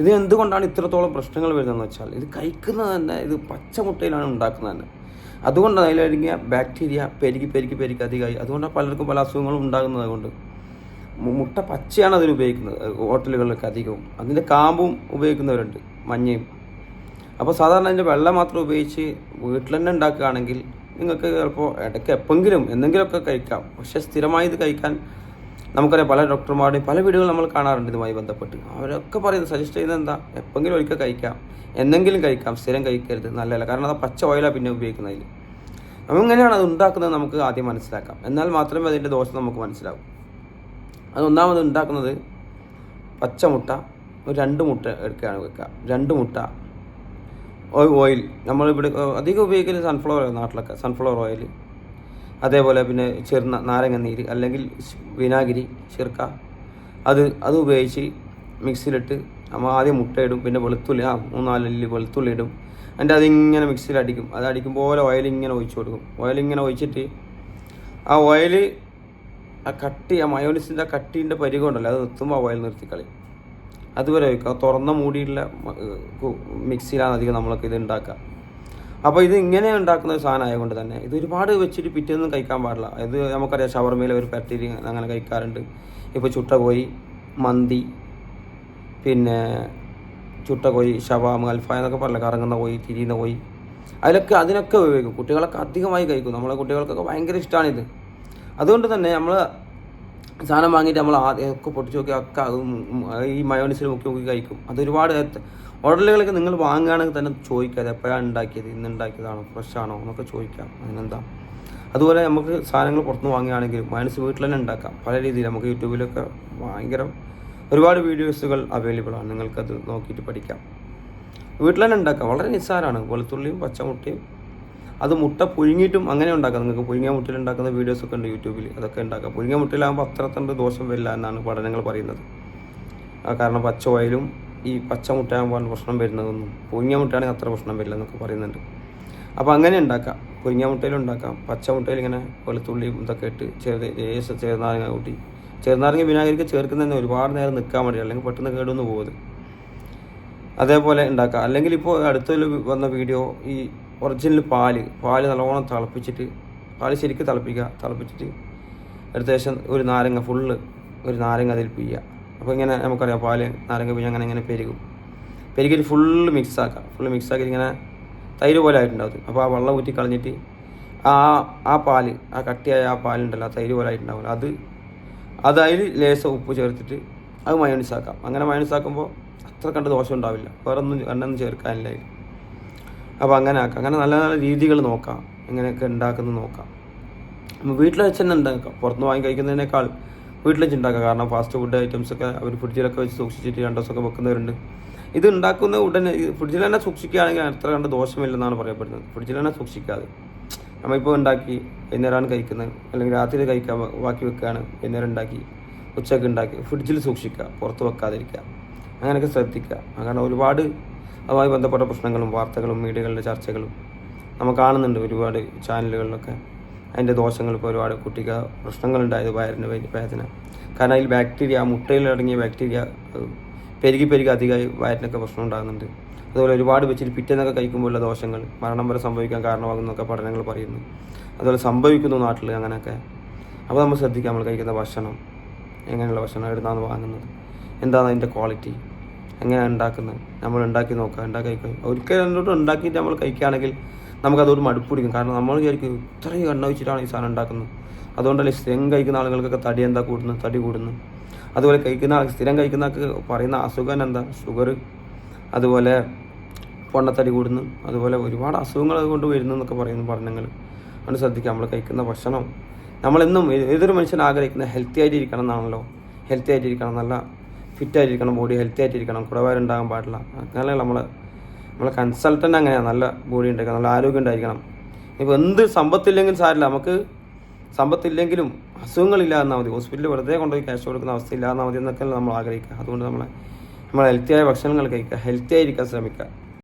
ഇത് എന്തുകൊണ്ടാണ് ഇത്രത്തോളം പ്രശ്നങ്ങൾ വരുന്നതെന്ന് വെച്ചാൽ ഇത് കഴിക്കുന്നത് തന്നെ ഇത് പച്ചമുട്ടയിലാണ് ഉണ്ടാക്കുന്നത് തന്നെ. അതുകൊണ്ടാണ് അതിലൊരുങ്ങിയ ബാക്ടീരിയ പെരുകി പെരുകി പെരുകി അധികമായി. അതുകൊണ്ടാണ് പലർക്കും പല അസുഖങ്ങളും ഉണ്ടാകുന്നത് കൊണ്ട് മുട്ട പച്ചയാണ് അതിൽ ഉപയോഗിക്കുന്നത് ഹോട്ടലുകളിലൊക്കെ അധികവും. അതിന്റെ കാമ്പും ഉപയോഗിക്കുന്നവരുണ്ട് മഞ്ഞയും. അപ്പോൾ സാധാരണ അതിന്റെ വെള്ളം മാത്രം ഉപയോഗിച്ച് വീട്ടിൽ തന്നെ ഉണ്ടാക്കുകയാണെങ്കിൽ നിങ്ങൾക്ക് ചിലപ്പോൾ ഇടയ്ക്ക് എപ്പെങ്കിലും എന്തെങ്കിലുമൊക്കെ കഴിക്കാം. പക്ഷേ സ്ഥിരമായി ഇത് കഴിക്കാൻ നമുക്കറിയാം പല ഡോക്ടർമാരുടെയും പല വീടുകൾ നമ്മൾ കാണാറുണ്ട് ഇതുമായി ബന്ധപ്പെട്ട്. അവരൊക്കെ പറയുന്നത് സജസ്റ്റ് ചെയ്യുന്നത് എന്താ? എപ്പെങ്കിലും ഒരിക്കൽ കഴിക്കാം. എന്തെങ്കിലും കഴിക്കാം. സ്ഥിരം കഴിക്കരുത്. നല്ലതല്ല. കാരണം അത് പച്ച ഓയിലാണ് പിന്നെ ഉപയോഗിക്കുന്നതിൽ അപ്പോൾ എങ്ങനെയാണ് അത് ഉണ്ടാക്കുന്നത് നമുക്ക് ആദ്യം മനസ്സിലാക്കാം. എന്നാൽ മാത്രമേ അതിന്റെ ദോഷം നമുക്ക് മനസ്സിലാവും. അത് ഒന്നാമത് ഉണ്ടാക്കുന്നത് പച്ചമുട്ട ഒരു രണ്ട് മുട്ട എടുക്കുകയാണ് വെക്കുക. രണ്ട് മുട്ട ഓയിൽ നമ്മളിവിടെ അധികം ഉപയോഗിക്കുന്നത് സൺഫ്ലവർ നാട്ടിലൊക്കെ സൺഫ്ലവർ ഓയിൽ അതേപോലെ പിന്നെ ചെറുന്ന നാരങ്ങ നീര് അല്ലെങ്കിൽ വിനാഗിരി ചെറുക്ക. അത് അത് ഉപയോഗിച്ച് മിക്സിയിലിട്ട് നമ്മൾ ആദ്യം മുട്ടയിടും പിന്നെ വെളുത്തുള്ളി ആ മൂന്നാലല്ലി വെളുത്തുള്ളി ഇടും. എന്നിട്ട് അതിങ്ങനെ മിക്സിയിൽ അടിക്കും. അത് അടിക്കുമ്പോൾ ഓയിൽ ഇങ്ങനെ ഒഴിച്ചു കൊടുക്കും. ഓയിൽ ഇങ്ങനെ ഒഴിച്ചിട്ട് ആ ഓയിൽ ആ കട്ടി ആ മയോണിസിന്റെ ആ കട്ടീന്റെ പരികം ഉണ്ടല്ലോ അത് നിർത്തുമ്പോൾ ആ ഓയിൽ നിർത്തിക്കളയും. അതുവരെ ഒഴിക്കുക തുറന്ന മൂടിയുള്ള മിക്സിയിലാണ് അധികം നമ്മളൊക്കെ ഇത് ഉണ്ടാക്കുക. അപ്പോൾ ഇത് ഇങ്ങനെ ഉണ്ടാക്കുന്ന ഒരു സാധനം ആയതുകൊണ്ട് തന്നെ ഇത് ഒരുപാട് വെച്ചിട്ട് പിറ്റേന്നും കഴിക്കാൻ പാടില്ല. ഇത് നമുക്കറിയാം ഷവർമയിൽ ഒരു പരത്തിരി അങ്ങനെ കഴിക്കാറുണ്ട്. ഇപ്പോൾ ചുട്ട കോഴി മന്തി പിന്നെ ചുട്ട കോഴി ഷവാം അൽഫ എന്നൊക്കെ പറഞ്ഞില്ല കറങ്ങുന്ന കോഴി തിരിയുന്ന കോഴി. അതിലൊക്കെ അതിനൊക്കെ ഉപയോഗിക്കും. കുട്ടികളൊക്കെ അധികമായി കഴിക്കും. നമ്മളെ കുട്ടികൾക്കൊക്കെ ഭയങ്കര ഇഷ്ടമാണിത് അതുകൊണ്ട് തന്നെ നമ്മൾ സാധനം വാങ്ങിയിട്ട് നമ്മൾ ആദ്യമൊക്കെ പൊട്ടിച്ചു നോക്കി ഒക്കെ ഈ മയോണിസിൽ മുക്കി നോക്കി കഴിക്കും. അതൊരുപാട് ഓർഡറുകളൊക്കെ നിങ്ങൾ വാങ്ങുകയാണെങ്കിൽ തന്നെ ചോദിക്കാം അത് എപ്പോഴാണ് ഉണ്ടാക്കിയത്? ഇന്ന് ഉണ്ടാക്കിയതാണോ? ഫ്രഷ് ആണോ? എന്നൊക്കെ ചോദിക്കാം. അതിനെന്താ? അതുപോലെ നമുക്ക് സാധനങ്ങൾ പുറത്തുനിന്ന് വാങ്ങുകയാണെങ്കിൽ മനസ്സ് വീട്ടിൽ തന്നെ ഉണ്ടാക്കാം. പല രീതിയിൽ നമുക്ക് യൂട്യൂബിലൊക്കെ ഭയങ്കര ഒരുപാട് വീഡിയോസുകൾ അവൈലബിൾ ആണ്. നിങ്ങൾക്കത് നോക്കിയിട്ട് പഠിക്കാം. വീട്ടിൽ തന്നെ ഉണ്ടാക്കാം. വളരെ നിസ്സാരമാണ്. വെളുത്തുള്ളിയും പച്ചമുട്ടയും അത് മുട്ട പുഴുങ്ങിയിട്ടും അങ്ങനെ ഉണ്ടാക്കാം. നിങ്ങൾക്ക് പുഴുങ്ങിയ മുട്ടയിൽ ഉണ്ടാക്കുന്ന വീഡിയോസൊക്കെ ഉണ്ട് യൂട്യൂബിൽ. അതൊക്കെ ഉണ്ടാക്കാം. പുഴുങ്ങിയ മുട്ടയിലാകുമ്പോൾ അത്ര തണ്ട് ദോഷം വരില്ല എന്നാണ് പഠനങ്ങൾ പറയുന്നത്. കാരണം പച്ച ഓയിലും ഈ പച്ച മുട്ടയാകുമ്പോൾ പ്രശ്നം വരുന്നതൊന്നും പുഴുങ്ങിയ മുട്ടയാണെങ്കിൽ അത്ര പ്രശ്നം വരില്ല എന്നൊക്കെ പറയുന്നുണ്ട്. അപ്പോൾ അങ്ങനെ ഉണ്ടാക്കാം. പുഴുങ്ങിയ മുട്ടയിൽ ഉണ്ടാക്കാം. പച്ച മുട്ടയിൽ ഇങ്ങനെ വെളുത്തുള്ളിയും ഇതൊക്കെ ഇട്ട് ചെറുത് ലേശം ചെറുനാരങ്ങ കൂട്ടി. ചെറുനാരങ്ങ വിനാഗിരിക്ക് ചേർക്കുന്നതന്നെ ഒരുപാട് നേരം നിൽക്കാൻ വേണ്ടി അല്ലെങ്കിൽ പെട്ടെന്ന് കേടുവന്ന് പോകുന്നത് അതേപോലെ ഉണ്ടാക്കാം. അല്ലെങ്കിൽ ഇപ്പോൾ അടുത്തൊരു വന്ന വീഡിയോ ഈ ഒറിജിനൽ പാൽ പാൽ നല്ലോണം തിളപ്പിച്ചിട്ട് പാൽ ശരിക്കും തിളപ്പിക്കുക. തിളപ്പിച്ചിട്ട് ഏകദേശം ഒരു നാരങ്ങ ഫുള്ള് ഒരു നാരങ്ങ അതിൽ പിയ്യുക അപ്പോൾ ഇങ്ങനെ നമുക്കറിയാം പാൽ നാരങ്ങ പിഴ അങ്ങനെ ഇങ്ങനെ പെരുകും. പെരുകിയിട്ട് ഫുള്ള് മിക്സ് ആക്കാം. ഫുള്ള് ആക്കി ഇങ്ങനെ തൈര് പോലെ ആയിട്ടുണ്ടാവും അപ്പോൾ ആ വെള്ളം ഊറ്റി കളഞ്ഞിട്ട് ആ ആ പാൽ ആ കട്ടിയായ ആ പാലുണ്ടല്ലോ ആ തൈര് പോലെ ആയിട്ടുണ്ടാവും. അത് അതായത് ലേശം ഉപ്പ് ചേർത്തിട്ട് അത് മയോണീസ് ആക്കാം. അങ്ങനെ മയോണീസ് ആക്കുമ്പോൾ അത്ര കണ്ട് ദോഷം ഉണ്ടാവില്ല. വേറെ ഒന്നും എണ്ണൊന്നും ചേർക്കാനില്ല അപ്പോൾ അങ്ങനെ ആക്കാം. അങ്ങനെ നല്ല നല്ല രീതികൾ നോക്കാം. എങ്ങനെയൊക്കെ ഉണ്ടാക്കുന്നത് നോക്കാം. വീട്ടിൽ വെച്ച് തന്നെ ഉണ്ടാക്കാം. പുറത്തുനിന്ന് വാങ്ങി കഴിക്കുന്നതിനേക്കാൾ വീട്ടിൽ വെച്ച് കാരണം ഫാസ്റ്റ് ഫുഡ് ഐറ്റംസ് ഒക്കെ അവർ ഫ്രിഡ്ജിലൊക്കെ വെച്ച് സൂക്ഷിച്ചിട്ട് രണ്ട് ദിവസമൊക്കെ വെക്കുന്നവരുണ്ട്. ഇത് ഉണ്ടാക്കുന്ന ഉടനെ ഫ്രിഡ്ജിൽ തന്നെ സൂക്ഷിക്കുകയാണെങ്കിൽ അത്ര കണ്ട് ദോഷമില്ലെന്നാണ് പറയപ്പെടുന്നത്. ഫ്രിഡ്ജിൽ തന്നെ സൂക്ഷിക്കാതെ. നമ്മളിപ്പോൾ ഉണ്ടാക്കി വൈകുന്നേരമാണ് കഴിക്കുന്നത്. അല്ലെങ്കിൽ രാത്രി കഴിക്കാൻ ബാക്കി വെക്കുകയാണ് വൈകുന്നേരം ഉണ്ടാക്കി ഉച്ചയ്ക്ക് ഉണ്ടാക്കി ഫ്രിഡ്ജിൽ സൂക്ഷിക്കുക പുറത്ത് വെക്കാതിരിക്കുക അങ്ങനെയൊക്കെ ശ്രദ്ധിക്കുക. അങ്ങനെ ഒരുപാട് അതുമായി ബന്ധപ്പെട്ട പ്രശ്നങ്ങളും വാർത്തകളും മീഡിയകളുടെ ചർച്ചകളും നമ്മൾ കാണുന്നുണ്ട് ഒരുപാട് ചാനലുകളിലൊക്കെ അതിന്റെ ദോഷങ്ങൾ ഒരുപാട് കുട്ടിക്ക് പ്രശ്നങ്ങളുണ്ടായത് വയറിന് വേദന. കാരണം അതിൽ ബാക്ടീരിയ മുട്ടയിലടങ്ങിയ ബാക്ടീരിയ പെരുകി പെരുകി അധികമായി വയറിനൊക്കെ പ്രശ്നം ഉണ്ടാകുന്നുണ്ട്. അതുപോലെ ഒരുപാട് വെച്ചിട്ട് പിറ്റേന്നൊക്കെ കഴിക്കുമ്പോഴുള്ള ദോഷങ്ങൾ മരണം വരെ സംഭവിക്കാൻ കാരണമാകുന്നൊക്കെ പഠനങ്ങൾ പറയുന്നു. അതുപോലെ സംഭവിക്കുന്നു നാട്ടിൽ അങ്ങനെയൊക്കെ. അപ്പോൾ നമ്മൾ ശ്രദ്ധിക്കുക നമ്മൾ കഴിക്കുന്ന ഭക്ഷണം. എങ്ങനെയുള്ള ഭക്ഷണം എവിടുന്നാണ് വാങ്ങുന്നത്? എന്താണ് അതിന്റെ ക്വാളിറ്റി? എങ്ങനെയാണ് ഉണ്ടാക്കുന്നത്? നമ്മൾ ഉണ്ടാക്കി നോക്കുക ഉണ്ടാക്കി കഴിക്കുക. ഒരിക്കലും രണ്ടോട്ടും ഉണ്ടാക്കിയിട്ട് നമ്മൾ കഴിക്കുകയാണെങ്കിൽ നമുക്കതോട് മടുപ്പ് പിടിക്കും കാരണം നമ്മൾ വിചാരിക്കും ഇത്രയും എണ്ണ വെച്ചിട്ടാണ് ഈ സാധനം ഉണ്ടാക്കുന്നത്. അതുകൊണ്ടല്ലേ സ്ഥിരം കഴിക്കുന്ന ആളുകൾക്കൊക്കെ തടി എന്താ കൂടുന്നു തടി കൂടുന്നു. അതുപോലെ കഴിക്കുന്ന ആൾ സ്ഥിരം കഴിക്കുന്ന ആൾക്ക് പറയുന്ന അസുഖം എന്താ? ഷുഗർ അതുപോലെ പൊണ്ണത്തടി കൂടുന്നു. അതുപോലെ ഒരുപാട് അസുഖങ്ങൾ അതുകൊണ്ട് വരുന്നു എന്നൊക്കെ പറയുന്നു പഠനങ്ങൾ. അതുകൊണ്ട് ശ്രദ്ധിക്കുക. നമ്മൾ കഴിക്കുന്ന ഭക്ഷണം നമ്മളെന്നും ഏതൊരു മനുഷ്യൻ ആഗ്രഹിക്കുന്ന ഹെൽത്തി ആയിട്ടിരിക്കണം എന്നാണല്ലോ. ഹെൽത്തി ആയിട്ടിരിക്കണം നല്ല ഫിറ്റ് ആയിട്ടിരിക്കണം ബോഡി ഹെൽത്തി ആയിട്ടിരിക്കണം കുടവയറുണ്ടാകാൻ പാടില്ല. അങ്ങനെ നമ്മൾ നമ്മളെ കൺസൾട്ടന്റ് അങ്ങനെയാണ് നല്ല ബോഡി ഉണ്ടായിരിക്കണം നല്ല ആരോഗ്യം ഉണ്ടായിരിക്കണം. ഇപ്പോൾ എന്ത് സമ്പത്തില്ലെങ്കിൽ സാരില്ല നമുക്ക് സമ്പത്തില്ലെങ്കിലും അസുഖങ്ങളില്ല എന്നാൽ മതി. ഹോസ്പിറ്റലിൽ വെറുതെ കൊണ്ടുപോയി ക്യാഷ് കൊടുക്കുന്ന അവസ്ഥ ഇല്ലാന്നാൽ മതി എന്നൊക്കെ നമ്മൾ ആഗ്രഹിക്കുക. അതുകൊണ്ട് നമ്മളെ നമ്മൾ ഹെൽത്തിയായ ഭക്ഷണങ്ങൾ കഴിക്കുക. ഹെൽത്തി ആയിരിക്കാൻ ശ്രമിക്കുക.